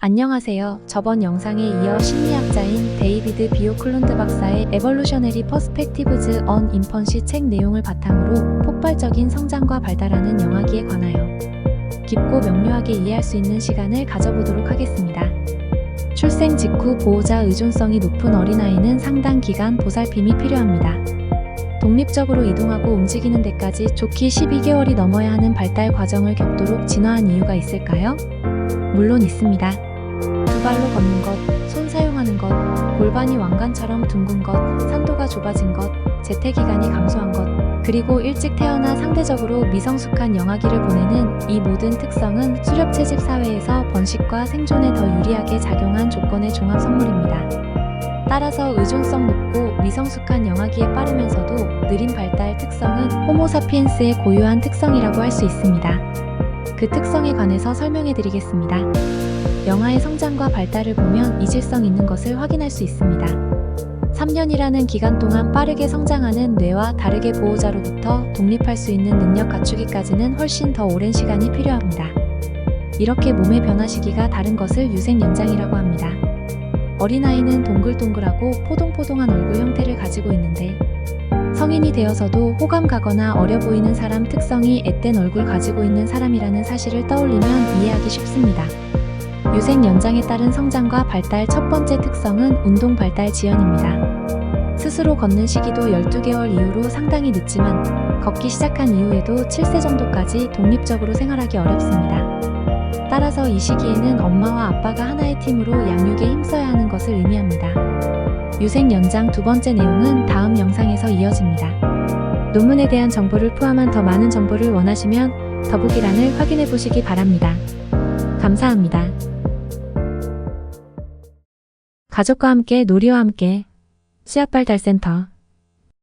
안녕하세요. 저번 영상에 이어 심리학자인 데이비드 비오클론드 박사의 에볼루셔너리 퍼스펙티브즈 언 인펀시 책 내용을 바탕으로 폭발적인 성장과 발달하는 영아기에 관하여 깊고 명료하게 이해할 수 있는 시간을 가져보도록 하겠습니다. 출생 직후 보호자 의존성이 높은 어린아이는 상당 기간 보살핌이 필요합니다. 독립적으로 이동하고 움직이는 데까지 좋기 12개월이 넘어야 하는 발달 과정을 겪도록 진화한 이유가 있을까요? 물론 있습니다. 두 발로 걷는 것, 손 사용하는 것, 골반이 왕관처럼 둥근 것, 산도가 좁아진 것, 재태 기간이 감소한 것, 그리고 일찍 태어나 상대적으로 미성숙한 영아기를 보내는 이 모든 특성은 수렵 채집 사회에서 번식과 생존에 더 유리하게 작용한 조건의 종합 선물입니다. 따라서 의존성 높고 미성숙한 영아기에 빠르면서도 느린 발달 특성은 호모사피엔스의 고유한 특성이라고 할 수 있습니다. 그 특성에 관해서 설명해 드리겠습니다. 영아의 성장과 발달을 보면 이질성 있는 것을 확인할 수 있습니다. 3년이라는 기간 동안 빠르게 성장하는 뇌와 다르게 보호자로부터 독립할 수 있는 능력 갖추기까지는 훨씬 더 오랜 시간이 필요합니다. 이렇게 몸의 변화 시기가 다른 것을 유생 연장이라고 합니다. 어린아이는 동글동글하고 포동포동한 얼굴 형태를 가지고 있는데 성인이 되어서도 호감 가거나 어려 보이는 사람 특성이 앳된 얼굴 가지고 있는 사람이라는 사실을 떠올리면 이해하기 쉽습니다. 유생 연장에 따른 성장과 발달 첫 번째 특성은 운동 발달 지연입니다. 스스로 걷는 시기도 12개월 이후로 상당히 늦지만 걷기 시작한 이후에도 7세 정도까지 독립적으로 생활하기 어렵습니다. 따라서 이 시기에는 엄마와 아빠가 하나의 팀으로 양육에 힘써야 하는 것을 의미합니다. 유생 연장 두 번째 내용은 다음 영상에서 이어집니다. 논문에 대한 정보를 포함한 더 많은 정보를 원하시면 더보기란을 확인해 보시기 바랍니다. 감사합니다. 가족과 함께 놀이와 함께 씨앗발 달센터